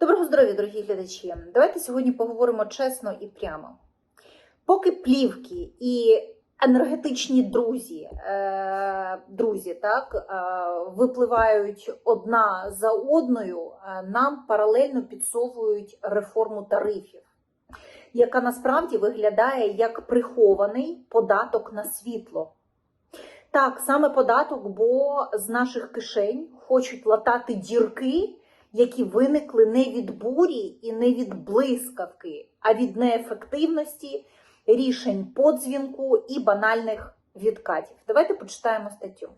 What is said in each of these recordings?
Доброго здоров'я, дорогі глядачі! Давайте сьогодні поговоримо чесно і прямо. Поки плівки і енергетичні друзі, е, друзі так, е, випливають одна за одною, е, нам паралельно підсовують реформу тарифів, яка насправді виглядає як прихований податок на світло. Так, саме податок, бо з наших кишень хочуть латати дірки, які виникли не від бурі і не від блискавки, а від неефективності рішень подзвінку і банальних відкатів. Давайте почитаємо статтю.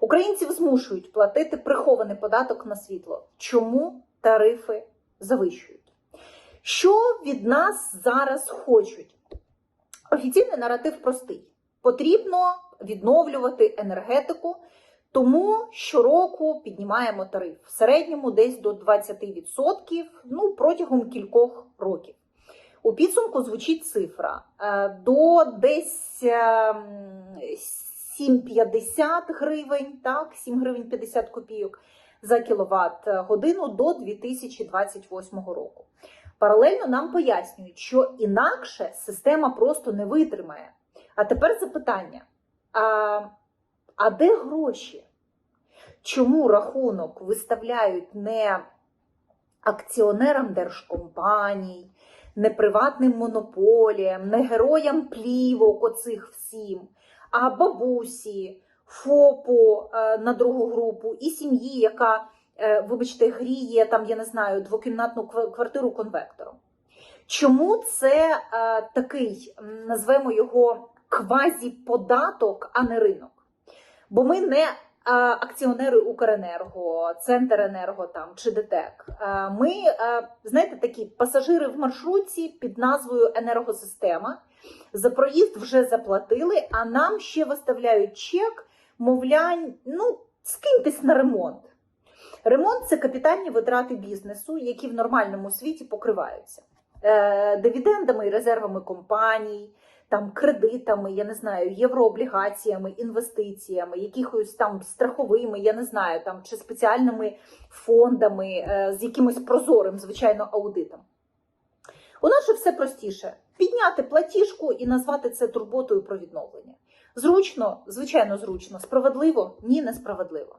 Українців змушують платити прихований податок на світло. Чому тарифи завищують? Що від нас зараз хочуть? Офіційний наратив простий: потрібно відновлювати енергетику. Тому щороку піднімаємо тариф в середньому десь до 20% ну, протягом кількох років. У підсумку звучить цифра е, до десь ем, 7,50 гривень, так, 7 гривень 50 копійок за кіловат годину до 2028 року. Паралельно нам пояснюють, що інакше система просто не витримає. А тепер запитання: а де гроші? Чому рахунок виставляють не акціонерам держкомпаній, не приватним монополіям, не героям плівок оцих всім, а бабусі, ФОПу е, на другу групу і сім'ї, яка, е, вибачте, гріє там, я не знаю, двокімнатну квартиру конвектором. Чому це е, такий, назвемо його квазіподаток, а не ринок? Бо ми не акціонери Укренерго, Центренерго там чи ДТЕК. Ми, знаєте, такі пасажири в маршрутці під назвою енергосистема. За проїзд вже заплатили, а нам ще виставляють чек, мовлянь, ну, скиньтесь на ремонт. Ремонт це капітальні витрати бізнесу, які в нормальному світі покриваються е, дивідендами і резервами компаній, там кредитами, я не знаю, єврооблігаціями, інвестиціями, якихось там страховими, я не знаю, там чи спеціальними фондами, е, з якимось прозорим, звичайно, аудитом. У нас же все простіше: підняти платіжку і назвати це турботою про відновлення. Зручно, звичайно, зручно, справедливо? Ні, несправедливо.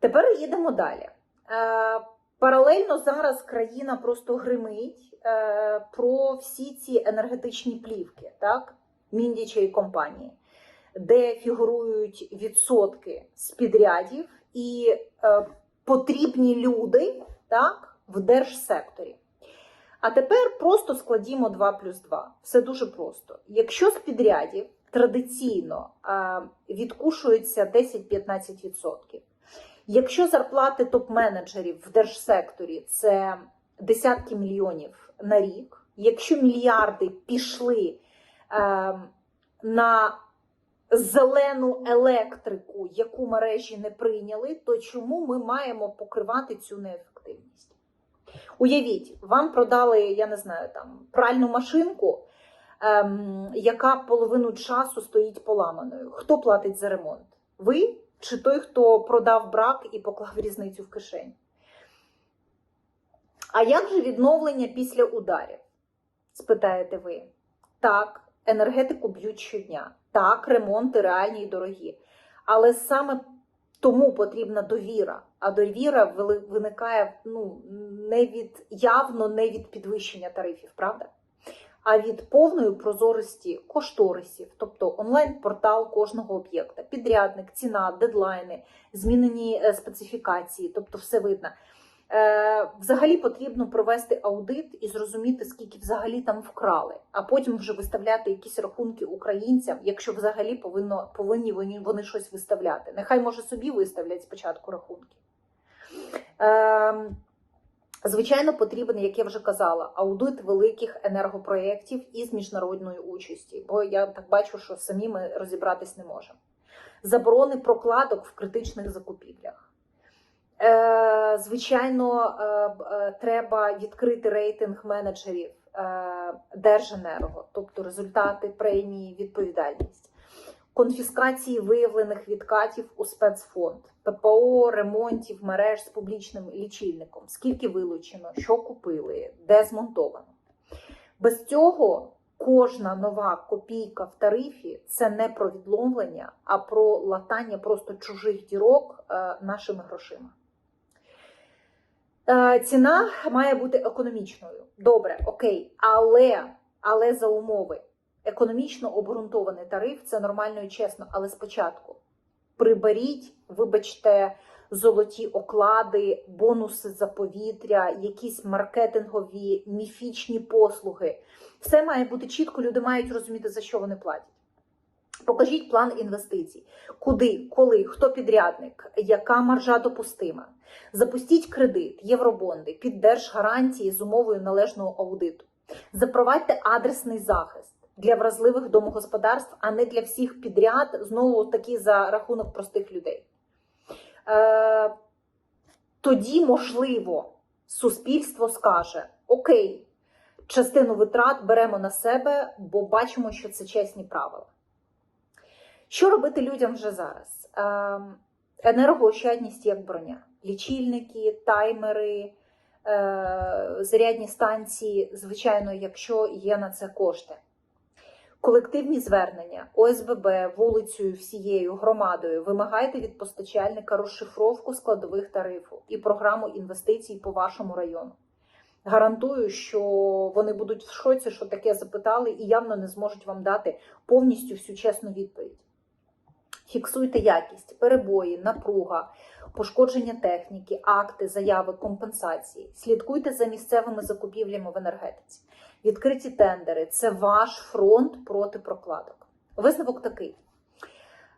Тепер їдемо далі. Паралельно зараз країна просто гримить е, про всі ці енергетичні плівки, так, міндічої компанії, де фігурують відсотки з підрядів і е, потрібні люди так, в держсекторі. А тепер просто складімо 2 плюс 2. Все дуже просто. Якщо з підрядів традиційно е, відкушується 10-15%, Якщо зарплати топ-менеджерів в держсекторі це десятки мільйонів на рік, якщо мільярди пішли е, на зелену електрику, яку мережі не прийняли, то чому ми маємо покривати цю неефективність? Уявіть, вам продали, я не знаю, там пральну машинку, ем, яка половину часу стоїть поламаною. Хто платить за ремонт? Ви? Чи той, хто продав брак і поклав різницю в кишень? А як же відновлення після ударів? спитаєте ви. Так, енергетику б'ють щодня. Так, ремонти реальні і дорогі. Але саме тому потрібна довіра. А довіра виникає ну, не від явно не від підвищення тарифів, правда? А від повної прозорості кошторисів, тобто онлайн-портал кожного об'єкта, підрядник, ціна, дедлайни, змінені е, специфікації, тобто все видно. Е, Взагалі потрібно провести аудит і зрозуміти, скільки взагалі там вкрали, а потім вже виставляти якісь рахунки українцям, якщо взагалі повинно, повинні вони, вони щось виставляти. Нехай може собі виставлять спочатку рахунки. Звичайно, потрібен, як я вже казала, аудит великих енергопроєктів із міжнародної участі, бо я так бачу, що самі ми розібратись не можемо. Заборони прокладок в критичних закупівлях. Е, звичайно, е, е, треба відкрити рейтинг менеджерів е, Держенерго, тобто результати, премії, відповідальність. Конфіскації виявлених відкатів у спецфонд, ППО, ремонтів мереж з публічним лічильником, скільки вилучено, що купили, де змонтовано. Без цього кожна нова копійка в тарифі це не про відломлення, а про латання просто чужих дірок е, нашими грошима. Е, ціна має бути економічною. Добре, окей, але, але за умови. Економічно обґрунтований тариф це нормально і чесно, але спочатку приберіть, вибачте, золоті оклади, бонуси за повітря, якісь маркетингові, міфічні послуги. Все має бути чітко, люди мають розуміти, за що вони платять. Покажіть план інвестицій, куди, коли, хто підрядник, яка маржа допустима. Запустіть кредит, євробонди, під держгарантії з умовою належного аудиту. Запровадьте адресний захист для вразливих домогосподарств, а не для всіх підряд, знову таки за рахунок простих людей. Е, тоді, можливо, суспільство скаже: Окей, частину витрат беремо на себе, бо бачимо, що це чесні правила. Що робити людям вже зараз? Е, енергоощадність як броня, лічильники, таймери, е, зарядні станції, звичайно, якщо є на це кошти. Колективні звернення ОСББ вулицею всією громадою вимагайте від постачальника розшифровку складових тарифу і програму інвестицій по вашому району. Гарантую, що вони будуть в шоці, що таке запитали, і явно не зможуть вам дати повністю всю чесну відповідь. Фіксуйте якість, перебої, напруга, пошкодження техніки, акти, заяви, компенсації. Слідкуйте за місцевими закупівлями в енергетиці. Відкриті тендери це ваш фронт проти прокладок. Висновок такий: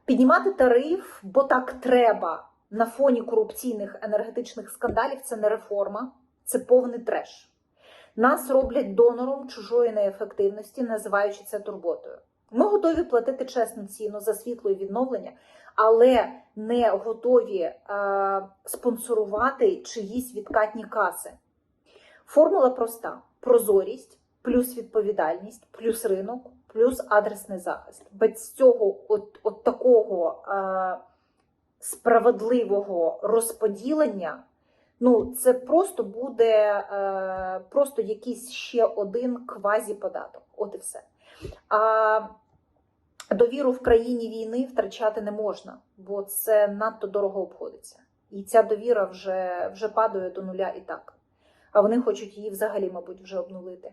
піднімати тариф, бо так треба на фоні корупційних енергетичних скандалів це не реформа, це повний треш. Нас роблять донором чужої неефективності, називаючи це турботою. Ми готові платити чесну ціну за світло і відновлення, але не готові е, спонсорувати чиїсь відкатні каси. Формула проста: прозорість, плюс відповідальність, плюс ринок, плюс адресний захист. Без цього, от, от такого е, справедливого розподілення, ну це просто буде е, просто якийсь ще один квазіподаток. От і все. А довіру в країні війни втрачати не можна, бо це надто дорого обходиться. І ця довіра вже, вже падає до нуля і так. А вони хочуть її взагалі, мабуть, вже обнулити.